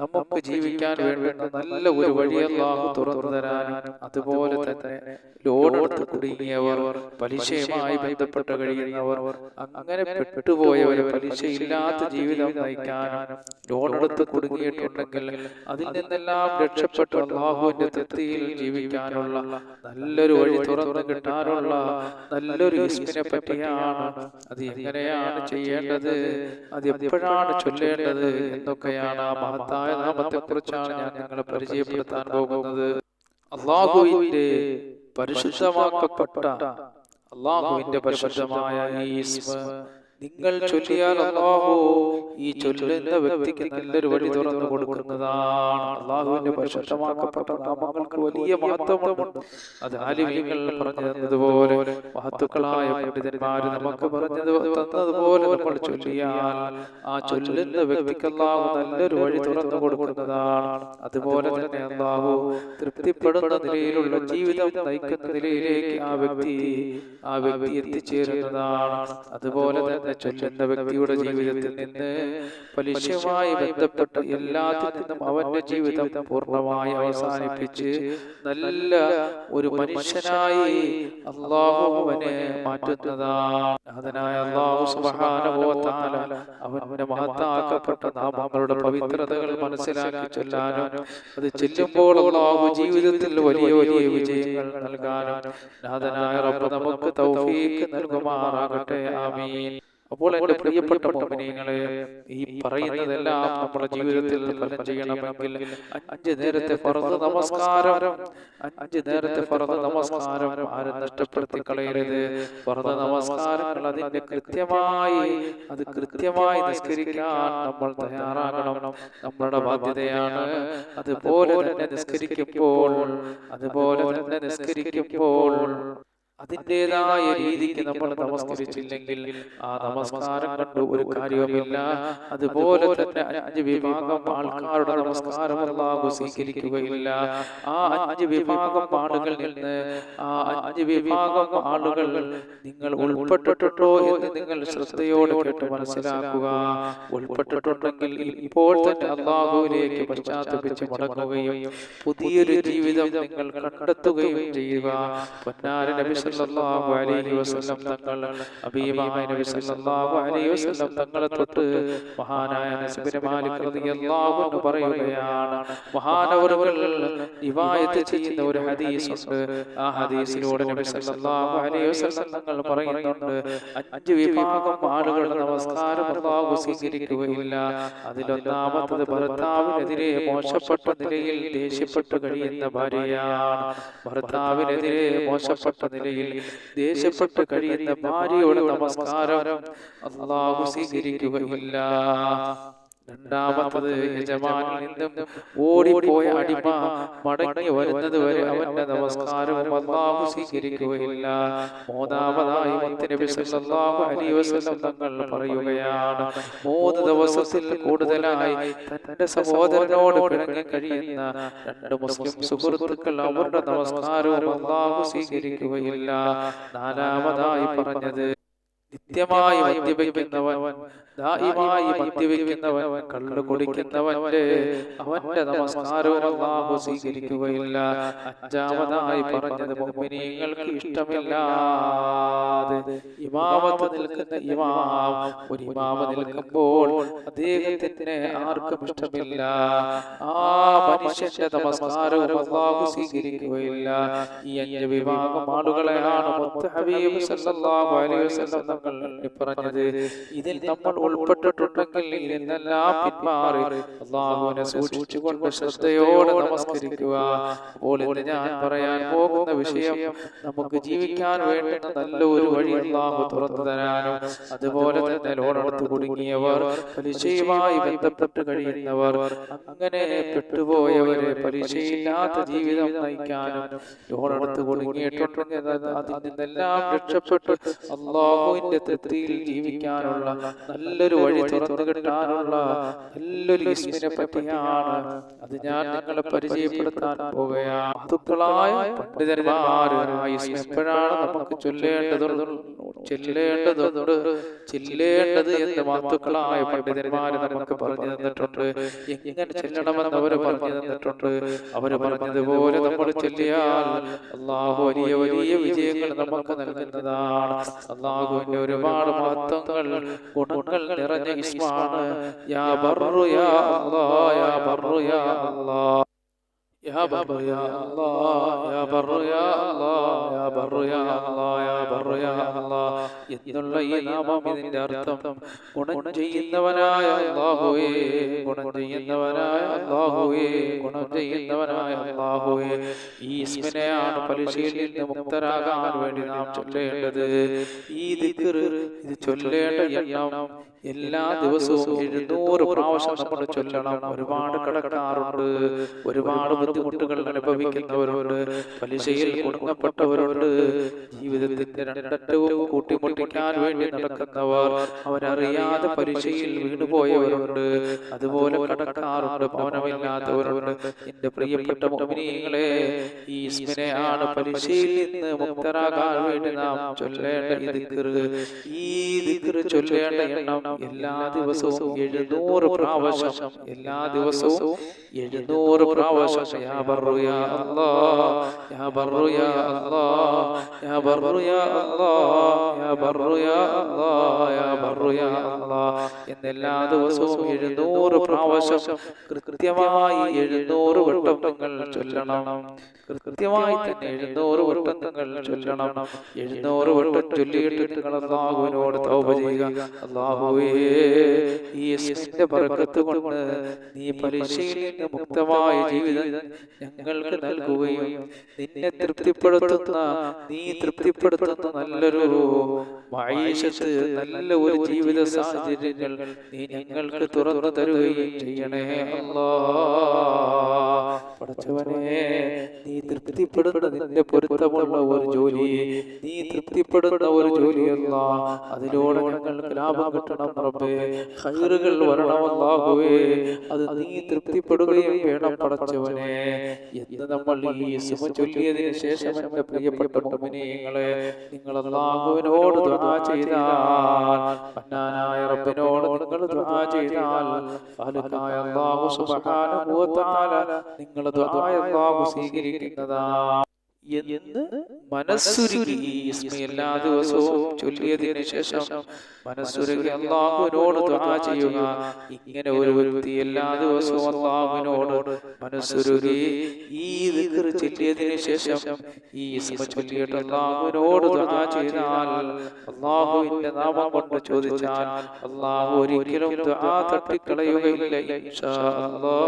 നമുക്ക് ജീവിക്കാൻ വേണ്ടുന്ന നല്ല ഒരു വഴി അള്ളാഹു തുറന്നു തരാനും അതുപോലെ തന്നെ ലോൺ എടുത്ത് കുടുങ്ങിയവർ പലിശയുമായി ബന്ധപ്പെട്ട് കഴിയുന്നവർ അങ്ങനെ പെട്ടുപോയവർ പലിശയില്ലാത്ത ജീവിതം നയിക്കാനും ലോൺ എടുത്ത് കുടുങ്ങിയിട്ടുണ്ടെങ്കിൽ അതിൽ നിന്നെല്ലാം രക്ഷപ്പെട്ട് അള്ളാഹുവിന്റെ തൃപ്തിയിൽ ജീവിക്കാനുള്ള നല്ലൊരു വഴി തുറന്നു കിട്ടാനുള്ള നല്ലൊരു ഇസ്മിനെ പറ്റിയാണ് അത് എങ്ങനെയാണ് ചെയ്യേണ്ടത്? അത് എപ്പോഴാണ് ചൊല്ലേണ്ടത്? എന്നൊക്കെയാണ് ആ മഹത്തായ നാമത്തെ കുറിച്ചാണ് ഞാൻ നിങ്ങളെ പരിചയപ്പെടുത്താൻ പോകുന്നത്. അള്ളാഹുവിന്റെ പരിശുദ്ധമാക്കപ്പെട്ട അള്ളാഹുവിന്റെ പരിശുദ്ധമായ ഈ നിങ്ങൾ ചൊല്ലിയാൽ അള്ളാഹു ഈ ചൊല്ലുന്ന വ്യക്തിക്ക് നല്ലൊരു വഴി തുറന്നു കൊടുക്കുന്നതാണ്. അള്ളാഹുവിന്റെ പരിശുദ്ധമാക്കപ്പെട്ട നാമങ്ങൾക്ക് വലിയ മഹത്വമുണ്ട്. അത് ആലിമീങ്ങൾ പറഞ്ഞു തന്നതുപോലെ മഹത്തുക്കളായ പണ്ഡിതന്മാർ നമുക്ക് പറഞ്ഞത് തന്നതുപോലെ നമ്മൾ ചൊല്ലിയാൽ ആ ചൊല്ലുന്ന വ്യക്തിക്ക് അള്ളാഹു നല്ലൊരു വഴി തുറന്നു കൊടുക്കുന്നതാണ്. അതുപോലെ തന്നെ അള്ളാഹു തൃപ്തിപ്പെടുന്ന നിലയിലുള്ള ജീവിതം നയിക്കുന്ന നിലയിലേക്ക് ആ വ്യക്തി ആ വ്യക്തി എത്തിച്ചേരുന്നതാണ്. അതുപോലെ തന്നെ ചൊല്ലുന്ന വ്യക്തിയുടെ ജീവിതത്തിൽ നിന്ന് പലിശമായി ബന്ധപ്പെട്ട എല്ലാത്തിൽ നിന്നും അവന്റെ ജീവിതം പൂർണമായി അവസാനിപ്പിച്ച് നല്ല ഒരു മനുഷ്യനായി അള്ളാഹു അവനെ മാറ്റുന്നതാണ് അതിനായ അള്ളാഹു സുബ്ഹാനഹു അവന്റെ മഹത്താക്കപ്പെട്ട നാമങ്ങളുടെ പവിത്രതകൾ മനസ്സിലാക്കി ചൊല്ലാനും അത് ചെല്ലുമ്പോൾ അള്ളാഹു ജീവിതത്തിൽ വലിയ വലിയ വിജയങ്ങൾ നൽകാനും നാഥനായ റബ്ബ് നമുക്ക് തൗഫീഖ് നൽകുമാറാകട്ടെ. ആമീൻ. അപ്പോൾ എന്റെ പ്രിയപ്പെട്ട മോമിനിയങ്ങളെ ഈ പറയുന്നതെല്ലാം നമ്മുടെ ജീവിതത്തിൽ ഫലം ചെയ്യണമെങ്കിൽ അഞ്ച് നേരത്തെ പറഞ്ഞ നമസ്കാരം അഞ്ച് നേരത്തെ പറഞ്ഞ നമസ്കാരം ആരും നഷ്ടപ്പെടുത്തി കളയരുത്. പറഞ്ഞ നമസ്കാരങ്ങൾ അതിന്റെ കൃത്യമായി അത് കൃത്യമായി നിസ്കരിക്കാൻ നമ്മൾ തയ്യാറാകണം. നമ്മളുടെ ബാധ്യതയാണ് അതുപോലെ തന്നെ നിസ്കരിക്കുമ്പോൾ അതുപോലെ തന്നെ നിസ്കരിക്കുമ്പോൾ അതിന്റെതായ രീതിക്ക് നമ്മൾ നമസ്കരിച്ചില്ലെങ്കിൽ ആ നമസ്കാരം കണ്ടു ഒരു കാര്യവുമില്ല. അതുപോലെ തന്നെ അഞ്ച് വിഭാഗം ആൾക്കാരുടെ നമസ്കാരം അല്ലാഹു സ്വീകരിക്കുകയില്ല. ആ അഞ്ച് വിഭാഗം ആളുകൾ നിന്ന് ആ അഞ്ച് വിഭാഗം ആളുകൾ നിങ്ങൾ ഉൾപ്പെട്ടിട്ടുണ്ടോ എന്ന് നിങ്ങൾ ശ്രദ്ധയോടെ കേട്ട് മനസ്സിലാക്കുക. ഉൾപ്പെട്ടിട്ടുണ്ടെങ്കിൽ ഇപ്പോൾ തന്നെ അള്ളാഹുവിലേക്ക് പശ്ചാത്തപിച്ച് മടങ്ങുകയും പുതിയൊരു ജീവിതം നിങ്ങൾ കണ്ടെത്തുകയും ചെയ്യുക. പൊന്നാരൻ നബി സല്ലല്ലാഹു അലൈഹി വസല്ലം തങ്ങൾ അബീബായ നബി സല്ലല്ലാഹു അലൈഹി വസല്ലം തങ്ങളെ തൊട്ട് മഹാനായ അനസ് ബിൻ മാലിക് റളിയല്ലാഹു അൻഹു പറയുകയാണ്. മഹാനവറുകൾ റിവായത്ത് ചെയ്യുന്ന ഒരു ഹദീസ് ഉണ്ട് ആ ഹദീസിലൂടെ നബി സല്ലല്ലാഹു അലൈഹി വസല്ലം തങ്ങൾ പറയുന്നുണ്ട് അഞ്ച് വിഭാഗം ആളുകൾ നമസ്കാരം അല്ലാഹു സ്വീകരിക്കുകയില്ല. അതിലൊന്നാമത്തത് ഭർത്താവിനെതിരെ മോശപ്പെട്ട നിലയിൽ ദേഷ്യപ്പെട്ടു കഴിയുന്ന ഭാര്യയാണ്. ഭർത്താവിനെതിരെ മോശപ്പെട്ട നിലയിൽ ദേഷ്യപ്പെട്ട് കഴിയുന്ന ഭാര്യയുടെ നമസ്കാരം. അള്ളാഹു സ്വീകരിക്കുകയില്ല. രണ്ടാമത്തത് യജമാനിൽ നിന്നും ഓടിപ്പോയ അടിമ മടങ്ങി വരുന്നത് വരെ അവന്റെ നമസ്കാരവും അള്ളാഹു സ്വീകരിക്കുകയില്ല. മൂന്നാമതായി തങ്ങൾ പറയുകയാണ് മൂന്ന് ദിവസത്തിൽ കൂടുതലായി തന്റെ സഹോദരനോട് പിണങ്ങി കഴിയുന്ന രണ്ട് മുസ്ലിം സുഹൃത്തുക്കൾ അവരുടെ നമസ്കാരവും അള്ളാഹു സ്വീകരിക്കുകയില്ല. നാലാമതായി പറഞ്ഞത് നിത്യമായി മദ്യപിക്കുന്നവൻ ദായിമായി മദ്യപിക്കുന്നവൻ കള്ളു കുടിക്കുന്നവന്റെ അവന്റെ നമസ്കാരവും അള്ളാഹു സ്വീകരിക്കുകയില്ല. അഞ്ചാമതായി പറഞ്ഞത് മുഅ്മിനീങ്ങൾക്ക് ഇഷ്ടമില്ലാതെ ഇമാമത്ത് നിൽക്കുന്ന ഇമാം ഒരു ഇമാമ നിൽക്കുമ്പോൾ അദ്ദേഹത്തിന് ആർക്കും ഇഷ്ടമില്ല. ആ മനുഷ്യന്റെ നമസ്കാരവും അള്ളാഹു സ്വീകരിക്കുകയില്ല. ഈ അഞ്ച് വിഭാഗം ആളുകളെയാണ് സല്ലല്ലാഹു അലൈഹി വസല്ലം തങ്ങൾ പറഞ്ഞത് ഇതിൽ നമ്മൾ ഉൾപ്പെട്ടിട്ടുണ്ടെങ്കിൽ ഇതിനെല്ലാം പിന്മാറി അള്ളാഹുവിനെ സൂക്ഷിച്ചുകൊണ്ട് ശ്രദ്ധയോടെ നമസ്കരിക്കുക. അപ്പോൾ ഇന്ന് ഞാൻ പറയാൻ പോകുന്ന വിഷയം നമുക്ക് ജീവിക്കാൻ വേണ്ടുന്ന നല്ല ഒരു വഴി അള്ളാഹു തുറന്നു തരാനും അതുപോലെ തന്നെ ലോണെടുത്ത് കുടുങ്ങിയവർ പലിശയുമായി ബന്ധപ്പെട്ട് കഴിയുന്നവർ അങ്ങനെ പെട്ടുപോയവരെ പലിശയില്ലാത്ത ജീവിതം നയിക്കാനും ലോണെടുത്ത് കുടുങ്ങിയിട്ടുണ്ടെങ്കിൽ അതിൽ നിന്നെല്ലാം രക്ഷപ്പെട്ട് അള്ളാഹുവിന്റെ തൃപ്തിയിൽ ജീവിക്കാനുള്ള നല്ലൊരു വഴി തുറന്നു കിട്ടാനുള്ള നല്ലൊരു ഇസ്മിനെ പറ്റിയാണ് അത് ഞാൻ നിങ്ങളെ പരിചയപ്പെടുത്താൻ പോവുകയാണ്. മഹത്തുക്കളായ പണ്ഡിതന്മാര് ആ എപ്പോഴാണ് നമുക്ക് ചൊല്ലേണ്ടതുണ്ട് ചെല്ലേണ്ടതുണ്ട്. ചെല്ലേണ്ടത് എന്ന് മാത്തുക്കളായ പണ്ഡിതന്മാര് നമുക്ക് പറഞ്ഞു തന്നിട്ടുണ്ട്. എങ്ങനെ ചെല്ലണമെന്ന് അവർ പറഞ്ഞു തന്നിട്ടുണ്ട്. അവർ പറഞ്ഞതുപോലെ നമ്മൾ ചെല്ലിയാൽ അള്ളാഹു വലിയ വലിയ വിജയങ്ങൾ നമുക്ക് നൽകുന്നതാണ്. അള്ളാഹുവിന്റെ ഒരുപാട് മഹത്വങ്ങൾ ഗുണങ്ങൾ നിറഞ്ഞ ഇസ്മാണ് യാ ബർറു യാ അല്ലാഹ് യാ ബർറു യാ അല്ലാഹ്. يا بر يا الله يا بر يا الله يا بر يا الله يا بر يا الله എന്നുള്ള ഈ നാമം ഇതിന്റെ അർത്ഥം ഗുണം ചെയ്യുന്നവനായ അള്ളാഹുവേ ഗുണം ചെയ്യുന്നവനായ അള്ളാഹുവേ ഗുണം ചെയ്യുന്നവനായ അള്ളാഹുവേ ഈ ഇസ്മിനെയാണ് പലിശയിൽ നിന്ന് മുക്തരാകാൻ വേണ്ടി നാം ചൊല്ലേണ്ടത് ഈ ദിക്ർ ഇത് ചൊല്ലേണ്ട എണ്ണം എല്ലാ ദിവസവും എഴുന്നൂറ് പ്രാവശ്യം നമ്മൾ ചൊല്ലണം. ഒരുപാട് കടക്കാറുണ്ട്. ഒരുപാട് ബുദ്ധിമുട്ടുകൾ അനുഭവിക്കുന്നവരുണ്ട്. പലിശയിൽ കുടുങ്ങപ്പെട്ടവരുണ്ട് ജീവിതത്തിന്റെ രണ്ടറ്റവും കൂട്ടിമുട്ടിക്കാൻ വേണ്ടി നടക്കുന്നവർ അവരറിയാതെ പലിശയിൽ വീണുപോയവരുണ്ട്. അതുപോലെ കടക്കാറുണ്ട്. ഭവനമില്ലാത്തവരുണ്ട് എന്റെ പ്രിയപ്പെട്ട മോമിനികളെ ഈ ഇസ്മിനെയാണ് പലിശയിൽ നിന്ന് മുക്തരാകാൻ വേണ്ടി നാം ചൊല്ലേണ്ട ഈ ദിക്ർ ഈ ദിക്ർ ചൊല്ലേണ്ട എണ്ണം എല്ലാ ദിവസവും എഴുന്നൂറ് പ്രാവശ്യം എല്ലാ ദിവസവും എഴുന്നൂറ് പ്രാവശ്യം യാ ബർറു യാ യാ ബർറു യാ അല്ലാഹ് യാ ബർറു യാ അല്ലാഹ് യാ ബർറു യാ അല്ലാഹ് യാ ബർറു യാ അല്ലാഹ് എന്നെല്ലാ ദിവസവും എഴുന്നൂറ് പ്രാവശ്യം കൃത്യമായി എഴുന്നൂറ് വട്ടം നിങ്ങൾ ചൊല്ലണം. കൃത്യമായി തന്നെ എഴുന്നൂറ് വട്ടം നിങ്ങൾ ചൊല്ലണം. എഴുന്നൂറ് വട്ടം ചൊല്ലിയിട്ട് നിങ്ങൾ അള്ളാഹുവിനോട് തൗബ ചെയ്യുക. അള്ളാഹുവേ ഈ യശസ്സിന്റെ ബർക്കത്ത് കൊണ്ട് നീ പലിശയിൽ നിന്ന് മുക്തമായ ജീവിതം ഞങ്ങൾക്ക് നൽകുകയും നിന്നെ തൃപ്തിപ്പെടുത്തുന്ന നീ തൃപ്തിപ്പെടുത്തുന്ന നല്ലൊരു മൈഷത്ത് നല്ല ഒരു ജീവിത സാഹചര്യങ്ങൾ നീ ഞങ്ങൾക്ക് തുറന്നു തരുകയും ചെയ്യണേ അല്ലാ الله പടച്ചവനെ നീ തൃപ്തിപ്പെടുന്ന നിന്റെ പൊരുത്തമുള്ള ഒരു ജോലി. നീ തൃപ്തിപ്പെടുന്ന ഒരു ജോലിയല്ല അതിലൂടെ ഞങ്ങൾക്ക് ലാഭം കിട്ടണം റബ്ബേ. ഹൈറുകൾ വരണമല്ലാഹുവേ. അത് നീ തൃപ്തിപ്പെടുകയും വേണം പടച്ചവനെ. എന്ന് നമ്മൾ ഈ സുമ ചൊല്ലിയതിന് ശേഷം എന്റെ പ്രിയപ്പെട്ട മുഅ്മിനീങ്ങളെ നിങ്ങൾ അല്ലാഹുവിനോട് ദുആ ചെയ്താൽ മന്നാനായ റബ്ബിനോട് നിങ്ങൾ ദുആ ചെയ്താൽ ഫലകായ അല്ലാഹു സുബ്ഹാനഹു വ നിങ്ങളുടെ സ്വീകരിക്കുന്നതാ. എന്ന് മനസ്സുരുകി എല്ലാ ദിവസവും ചൊല്ലിയതിന് ശേഷം മനസ്സുരുകി അള്ളാഹുവിനോട് ദുആ ചെയ്യുക. ഇങ്ങനെ ഒരു വ്യക്തി എല്ലാ ദിവസവും അള്ളാഹുവിനോട് മനസ്സുരുകി ഈ ദിക്ർ ചൊല്ലിയതിന് ശേഷം ഈ ഇസ്മ ചൊല്ലിയിട്ട് അള്ളാഹുവിനോട് ദുആ ചെയ്താൽ അള്ളാഹുവിന്റെ നാമം കൊണ്ട് ചോദിച്ചാൽ അള്ളാഹു ഒരിക്കലും ദുആ തട്ടിക്കളയുകയില്ല. ഇൻഷാ അല്ലാഹ്.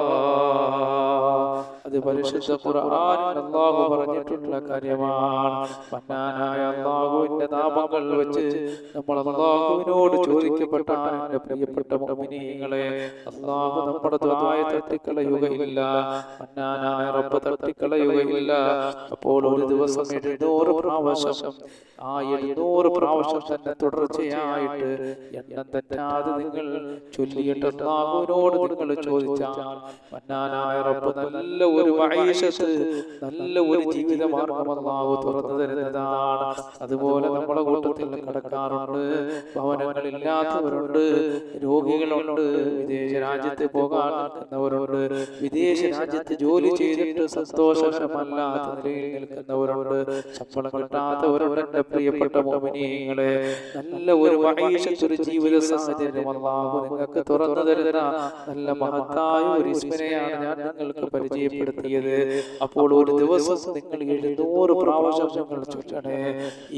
അത് പരിശുദ്ധ ഖുർആനിൽ അള്ളാഹു പറഞ്ഞിട്ടുള്ള കാര്യമാണ്. മന്നാനായ അള്ളാഹുവിന്റെ നാമങ്ങൾ വെച്ച് നമ്മൾ അള്ളാഹുവിനോട് ചോദിക്കപ്പെട്ട എന്റെ പ്രിയപ്പെട്ട മുഅ്മിനീങ്ങളെ. അള്ളാഹു നമ്മുടെ ദ്വായ തട്ടിക്കളയുകയില്ല. മന്നാനായ റബ്ബ് തട്ടിക്കളയുകയില്ല. അപ്പോൾ ഒരു ദിവസം എഴുന്നൂറ് പ്രാവശ്യം ആ എഴുന്നൂറ് പ്രാവശ്യം തന്നെ തുടർച്ചയായിട്ട് എണ്ണം തെറ്റാതെ നിങ്ങൾ ചൊല്ലിയിട്ട് അള്ളാഹുവിനോട് നിങ്ങൾ ചോദിച്ചാൽ മന്നാനായ റബ്ബ് നല്ല ഒരു മഹീഷത്ത് നല്ല ഒരു ജീവിത മാർഗം തുറന്നു തരുന്നതാണ് അതുപോലെ നമ്മുടെ കൂട്ടത്തിൽ കടക്കാറുണ്ട് ഭവനങ്ങളില്ലാത്തവരുണ്ട് രോഗികളുണ്ട് വിദേശ രാജ്യത്ത് പോകാൻ നിൽക്കുന്നവരുണ്ട് വിദേശ രാജ്യത്ത് ജോലി ചെയ്തിട്ട് സന്തോഷമല്ലാത്ത നിലയിൽ നിൽക്കുന്നവരുണ്ട് ശമ്പളം കിട്ടാത്തവരുണ്ട് എന്റെ പ്രിയപ്പെട്ട മോമിനിയങ്ങളെ. നല്ല ഒരു ഒരു ജീവിത സാഹചര്യം നിങ്ങൾക്ക് തുറന്നു തരുന്ന നല്ല മഹത്തായ ഒരു ഇസ്മനെയാണ് ഞാൻ നിങ്ങൾക്ക് പരിചയപ്പെടുത്തിയത്. അപ്പോൾ ഒരു ദിവസം നിങ്ങൾ എഴുന്നൂറ് പ്രാവശ്യം ചൊല്ലണേ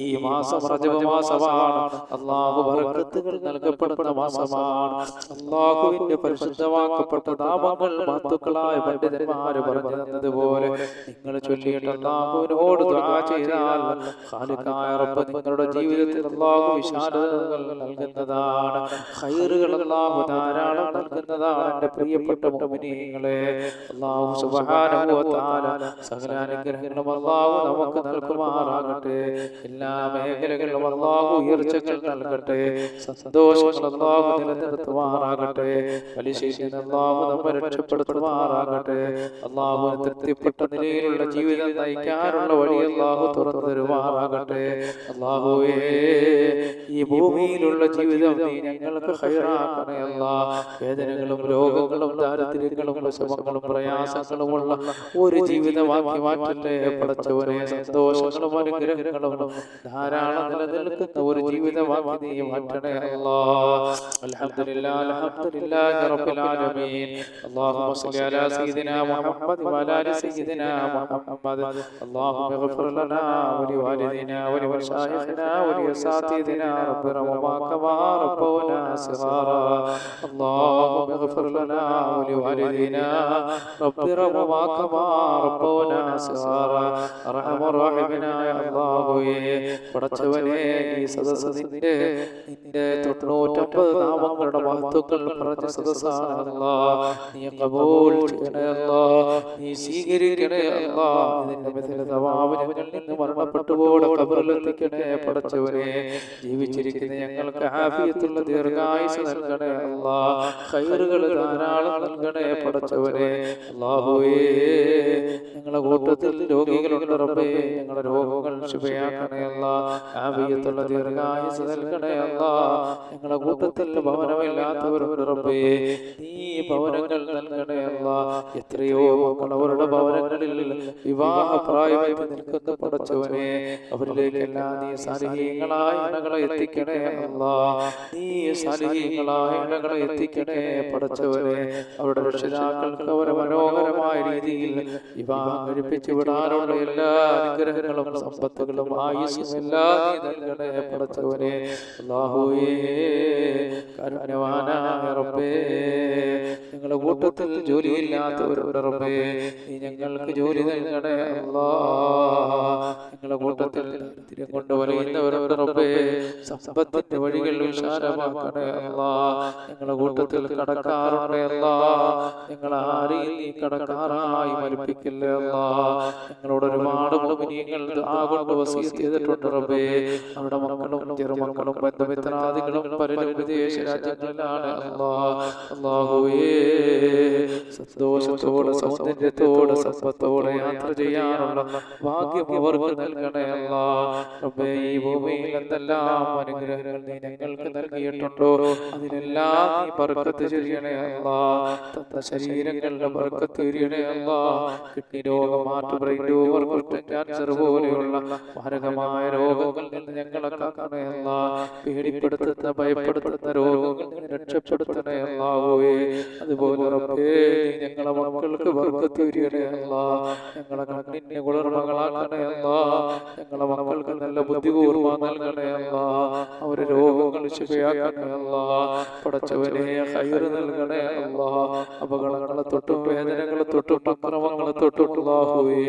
ഈ മാസം റജബ മാസമാണ് അള്ളാഹു ബർക്കത്തുകൾ നൽകപ്പെടുന്ന മാസമാണ്. അള്ളാഹുവിന്റെ പരിശുദ്ധമാക്കപ്പെട്ട നാമങ്ങൾ മഹത്തുക്കളായ പണ്ഡിതന്മാര് പറഞ്ഞു തന്നതുപോലെ നിങ്ങൾ ചൊല്ലിയിട്ട് അള്ളാഹുവിനോട് ചെയ്താൽ ഖാലിക്കായ റബ്ബ് നിങ്ങളുടെ ജീവിതത്തിൽ അള്ളാഹു വിശാലതകൾ നൽകുന്നതാണ്. ഖൈറുകൾ അള്ളാഹു ധാരാളം നൽകുന്നതാണ് എന്റെ പ്രിയപ്പെട്ട മുഅ്മിനീങ്ങളെ. അള്ളാഹു തആല സകല അനുഗ്രഹങ്ങളും അള്ളാഹു അള്ളാഹു നമുക്ക് നൽകുമാറാകട്ടെ. എല്ലാ മേഖലകളിലും അള്ളാഹു ഉയർച്ചകൾ നൽകട്ടെ. സന്തോഷങ്ങൾ അള്ളാഹു നിലനിർത്തുമാറാകട്ടെ. പലിശയിൽ അള്ളാഹു നമ്മെ രക്ഷപ്പെടുത്തുമാറാകട്ടെ. അള്ളാഹു തൃപ്തിപ്പെട്ട നിലയിലുള്ള ജീവിതം നയിക്കാനുള്ള വഴി അള്ളാഹു തുറന്നു തരുമാറാകട്ടെ. അള്ളാഹുവേ ഈ ഭൂമിയിലുള്ള ജീവിതം നീ ഞങ്ങൾക്ക് ഹൈറാക്കണേ അല്ലാ വേദനകളും രോഗങ്ങളും ദാരിദ്ര്യങ്ങളും വിഷമങ്ങളും പ്രയാസങ്ങളുമുള്ള ഒരു ജീവിതമാക്കി മാറ്റല്ലേ പടച്ചവനെ സന്തോഷങ്ങളും അനുഗ്രഹങ്ങളും ധാരാളം നിലനിൽക്കുന്ന ഒരു ജീവിതമാക്കി നീ മാറ്റണേ അല്ലാ അൽഹംദുലില്ലാ അൽഹംദുലില്ലാഹി റബ്ബിൽ ആലമീൻ اللهم صل على سيدنا محمد وعلى ال سيدنا محمد اللهم اغفر لنا ولوالدينا ولمشايخنا ولاساتذتنا رب ارحمهما كما ربونا صغارا اللهم اغفر لنا ولوالدينا رب ارحمهما كما ربونا صغارا റഹമറാഹിമിനായ അല്ലാഹുവേ പടച്ചവനേ ഈ സദസ്സിന്റെ നിന്റെ നിന്റെ തൊണ്ണൂറ്റൊമ്പത് നാമങ്ങളുടെ മഹത്വക്കൾ പറഞ്ഞ സദസ്സാണ് അല്ലാ നീ കബൂൽ ചെയ്യണേ അല്ലാ നീ സ്വീകരിക്കണേ അല്ലാ ഇതിന്റെ മിഥുന തവാവിനങ്ങളിൽ നിന്ന് മരണപ്പെട്ടുപോടെ കബറിലെത്തിക്കണേ പടച്ചവനെ ജീവിച്ചിരിക്കുന്ന ഞങ്ങൾക്ക് ഹാഫിയത്തുള്ള ദീർഘായുസ് നൽകണേ അല്ലാ കയറുകൾ ധാരാളം നൽകണേ പടച്ചവനെ അല്ലാഹുവേ ഞങ്ങളുടെ കൂട്ടത്തിൽ രോഗികളുണ്ട് റബ്ബേ ഞങ്ങളുടെ രോഗങ്ങൾ ശുഭയാക്കണയല്ല ആവിയത്തുള്ള ദീർഘായുസ് നൽകണയല്ല ഞങ്ങളുടെ കൂട്ടത്തിൽ ഭവനമില്ലാത്തവരുണ്ട് റബ്ബേ നീ ഭവനങ്ങൾ നൽകണേ അല്ലാ. എത്രയോ മക്കൾ അവരുടെ ഭവനങ്ങളിൽ വിവാഹ പ്രായമായി നിൽക്കുന്ന പടച്ചവനെ അവരിലേക്കെല്ലാം നീ സാലിഹീങ്ങളായ ഇണകളെ എത്തിക്കണേ അല്ല. നീ സാലിഹീങ്ങളായ ഇണകളെ എത്തിക്കണേ പടച്ചവനെ. അവരുടെ രക്ഷിതാക്കൾക്ക് അവരെ മനോഹരമായ രീതിയിൽ വിവാഹം കഴിപ്പിച്ചു വിടാനുള്ള എല്ലാ അനുഗ്രഹങ്ങളും സമ്പത്തുകളും ആയുസ്സും എല്ലാം നൽകണേ പടച്ചവനെ. അല്ലാഹുവേ കരുണവാനായ റബ്ബേ ഞങ്ങളുടെ കൂട്ടത്തിൽ ജോലിയില്ലാത്തവരുടെ റബ്ബേ നീ ഞങ്ങൾക്ക് ജോലി നൽകണേ അല്ലാ. ഞങ്ങളുടെ കൂട്ടത്തിൽ ദാരിദ്ര്യം കൊണ്ട് റബ്ബേ സമ്പത്തിന്റെ വഴികൾ വിശാലമാക്കണേ അല്ലാ. ഞങ്ങളുടെ കൂട്ടത്തിൽ കടക്കാറുണ്ട് അല്ലാ. ഞങ്ങൾ ആരെയും നീ കടക്കാറായി മരിപ്പിക്കില്ലേ അല്ലാ. ഞങ്ങളോട് ഒരുപാട് മുമിനിയങ്ങൾ ആ കൊണ്ട് ചെയ്തിട്ടുണ്ട് റബ്ബേ. നമ്മുടെ മക്കളും ചെറുമക്കളും ബന്ധമിത്രാദികളും പലരും വിദേശ രാജ്യങ്ങളിലാണ് അല്ലാഹുവേ. സന്തോഷത്തോടെ സൗന്ദര്യത്തോടെ സമ്പത്തോടെ യാത്ര ചെയ്യാനുള്ള ഭാഗ്യം അവർക്ക് നൽകണേ റബ്ബേ ഈ ഭൂമിയിൽ എന്തെല്ലാം അനുഗ്രഹങ്ങൾ നീ ഞങ്ങൾക്ക് നൽകിയിട്ടുണ്ടോ? അതിനെല്ലാം നീ ബർക്കത്ത് ചെയ്യണേ അല്ലാ. തന്ന ശരീരങ്ങളുടെ ബർക്കത്ത് ചെയ്യണേ അല്ലാ. കിഡ്നി രോഗം മാറ്റം ബ്രെയിൻ ട്യൂമർ ക്യാൻസർ പോലെയുള്ള മാരകമായ രോഗങ്ങളിൽ നിന്ന് ഞങ്ങളെ കാക്കണേ അല്ലാ പേടിപ്പെടുത്തുന്ന ഭയപ്പെടുത്തുന്ന രോഗങ്ങളിൽ നിന്ന് രക്ഷപ്പെടുത്തണേ അല്ലാഹുവേ. അതുപോലെ റബ്ബേ ഞങ്ങളെ മക്കൾക്ക് അല്ലാ. ഞങ്ങളെ കണ്ണിന് കുളിർമകളാക്കണേ അല്ലാ. ഞങ്ങളെ മക്കൾക്ക് നല്ല ബുദ്ധിപൂർവം നൽകണയല്ല അവരെ രോഗങ്ങൾ ശുഭയാക്കണേ അല്ലാ പടച്ചവനെ ഹൈറ് നൽകണേ അല്ലാ. അപകടങ്ങളെ തൊട്ടും വേദനകളെ തൊട്ടും അക്രമങ്ങളെ തൊട്ടും അല്ലാഹുവേ.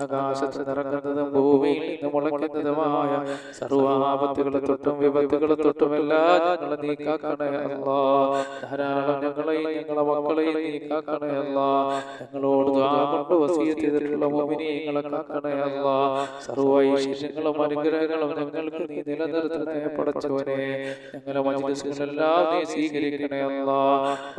ആകാശത്ത് നിറങ്ങുന്നതും ഭൂമിയിൽ നിന്ന് മുളയ്ക്കുന്നതുമായ സർവാപത്തുകളെ തൊട്ടും വിപത്തുകളെ തൊട്ടും എല്ലാം ഞങ്ങളെ നീ കാക്കണേ അല്ലാ. ധാരാളം ഞങ്ങളെയും ഞങ്ങളെ മക്കളെയും നീ കാക്കണേ അല്ലാ. ഞങ്ങളോട് കൊണ്ട് വസീയത്ത് ചെയ്തിട്ടുള്ള മുഅ്മിനീങ്ങളെ കാക്കണേ അല്ലാ. സർവ ഐശ്വര്യങ്ങളും അനുഗ്രഹങ്ങളും ഞങ്ങൾക്ക് നീ നിലനിർത്തണേ പടച്ചവനെ. ഞങ്ങളെ മജ്ലിസുകളെല്ലാം നീ സ്വീകരിക്കണേ അല്ലാ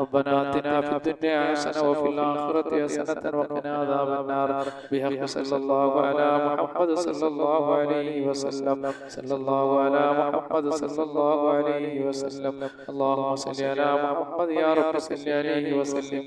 ربنا آتنا في الدنيا حسنة وفي الآخرة حسنة وقنا عذاب النار بحق صلى الله على محمد صلى الله عليه وسلم صلى الله على محمد صلى الله عليه وسلم اللهم صل على محمد يا رب صل عليه وسلم